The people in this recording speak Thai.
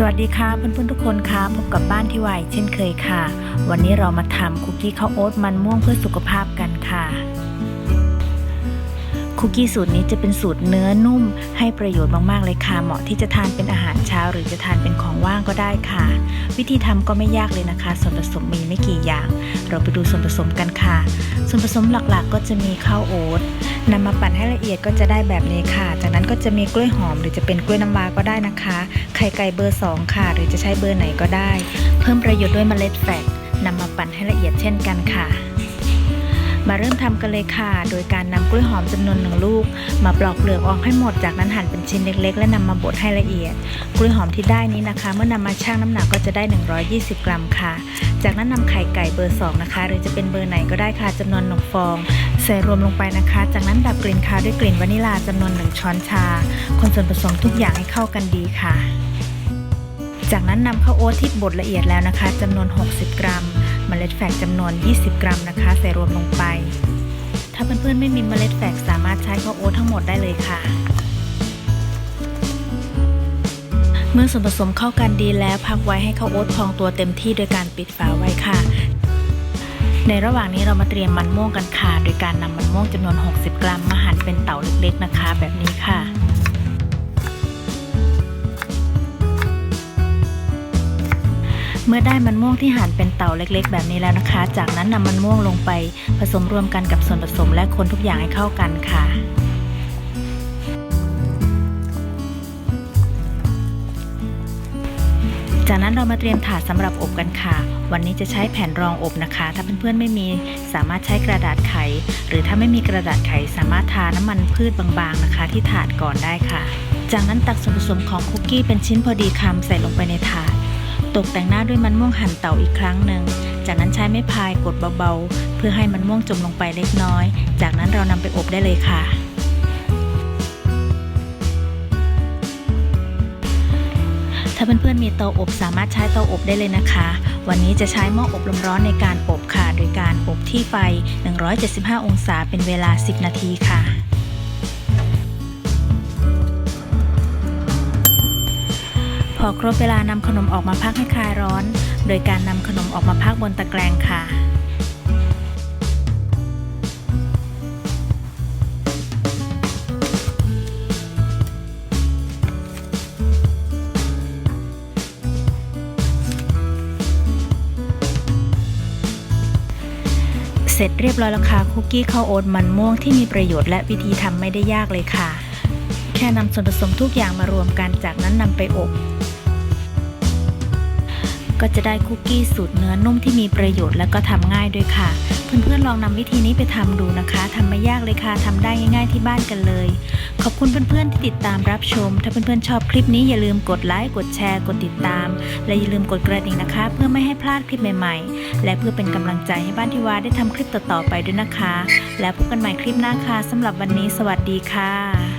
สวัสดีค่ะเพื่อนๆทุกคนค่ะพบกับบ้านที่วายเช่นเคยค่ะ วันนี้เรามาทำคุกกี้ข้าวโอ๊ตมันม่วงเพื่อสุขภาพกันค่ะ คุกกี้สูตรนี้จะเป็นสูตรเนื้อนุ่ม ให้ประโยชน์มากๆเลยค่ะ เหมาะที่จะทานเป็นอาหารเช้า หรือจะทานเป็นของว่างก็ได้ค่ะ วิธีทำก็ไม่ยากเลยนะคะ ส่วนผสมมีไม่กี่อย่าง เราไปดูส่วนผสมกันค่ะ ส่วนผสมหลักๆ ก็จะมีข้าวโอ๊ตนำมาปั่นให้ละเอียดก็จะได้แบบนี้ค่ะ จากนั้นก็จะมีกล้วยหอม หรือจะเป็นกล้วยน้ำว้าก็ได้นะคะ ไข่ไก่เบอร์ 2 ค่ะ หรือจะใช้เบอร์ไหนก็ได้ เพิ่มประโยชน์ด้วยเมล็ดแฟกนำมาปั่นให้ละเอียดเช่นกันค่ะ มาเริ่มทำกันเลยค่ะ โดยการนำกล้วยหอมจำนวนหนึ่งลูก มาปลอกเปลือกออกให้หมด จากนั้นหั่นเป็นชิ้นเล็กๆ และนำมาบดให้ละเอียด กล้วยหอมที่ได้นี้นะคะ เมื่อนำมาชั่งน้ำหนักก็จะได้ 120 กรัมค่ะ จากนั้นนำไข่ไก่เบอร์ 2 นะคะ หรือจะเป็นเบอร์ไหนก็ได้ค่ะจำนวนหนึ่งฟอง ใส่รวมลงไปนะคะ จากนั้นดับกลิ่นคาวด้วยกลิ่นวานิลลาจำนวน 1 ช้อนชา คนส่วนผสมทุกอย่างให้เข้ากันดีค่ะ จากนั้นนำข้าวโอ๊ตที่บดละเอียดแล้วนะคะจำนวน 60 กรัม เมล็ดแฝกจำนวน 20 กรัมนะคะ ใส่รวมลงไป ถ้าเพื่อนๆไม่มีเมล็ดแฝกสามารถใช้ข้าวโอ๊ตทั้งหมดได้เลยค่ะ เมื่อส่วนผสมเข้ากันดีแล้วพักไว้ให้ข้าวโอ๊ตพองตัวเต็มที่โดยการปิดฝาไว้ค่ะ ในระหว่างนี้เรามาเตรียมมันม่วงกันค่ะ โดยการนำมันม่วงจำนวน 60 กรัมมาหั่นเป็นเต๋าเล็กๆนะคะ แบบนี้ค่ะ เมื่อได้มันม่วงที่หั่นเป็นเต๋าเล็กๆ แบบนี้แล้วนะคะ จากนั้นนำมันม่วงลงไปผสมรวมกันกับส่วนผสมและคนทุกอย่างให้เข้ากันค่ะจากนั้นเรามาเตรียมถาดสำหรับอบกันค่ะ วันนี้จะใช้แผ่นรองอบนะคะ ถ้าเพื่อนๆไม่มีสามารถใช้กระดาษไข หรือถ้าไม่มีกระดาษไขสามารถทาน้ำมันพืชบางๆนะคะ ที่ถาดก่อนได้ค่ะ จากนั้นตักส่วนผสมของคุกกี้เป็นชิ้นพอดีคำใส่ลงไปในถาด ตกแต่งหน้าด้วยมันม่วงหั่นเต่าอีกครั้งหนึ่ง จากนั้นใช้ไม้พายกดเบาๆ เพื่อให้มันม่วงจมลงไปเล็กน้อย จากนั้นเรานำไปอบได้เลยค่ะ ถ้าเพื่อนๆมีเตาอบสามารถใช้เตาอบได้เลยนะคะ วันนี้จะใช้หม้ออบลมร้อนในการอบค่ะ โดยการอบที่ไฟ 175 องศาเป็นเวลา 10 นาทีค่ะ อครบเวลานำขนมออกมาพักให้คลายร้อน โดยการนำขนมออกมาพักบนตะแกรงค่ะเสร็จเรียบร้อยแล้วค่ะคุกกี้ข้าวโอ๊ตมันม่วงที่มีประโยชน์และวิธีทำไม่ได้ยากเลยค่ะ แค่นำส่วนผสมทุกอย่างมารวมกันจากนั้นนำไปอบ ก็จะได้คุกกี้สูตรเนื้อนุ่มที่มีประโยชน์และก็ทำง่ายด้วยค่ะ เพื่อนๆลองนำวิธีนี้ไปทำดูนะคะทำไม่ยากเลยค่ะทำได้ง่ายๆที่บ้านกันเลย ขอบคุณเพื่อนๆที่ติดตามรับชม ถ้าเพื่อนๆชอบคลิปนี้อย่าลืมกดไลค์กดแชร์กดติดตาม และอย่าลืมกดกระดิ่งนะคะ เพื่อไม่ให้พลาดคลิปใหม่ๆ และเพื่อเป็นกำลังใจให้บ้านทิวาได้ทำคลิปต่อๆไปด้วยนะคะ แล้วพบกันใหม่คลิปหน้าค่ะสำหรับวันนี้ สวัสดีค่ะ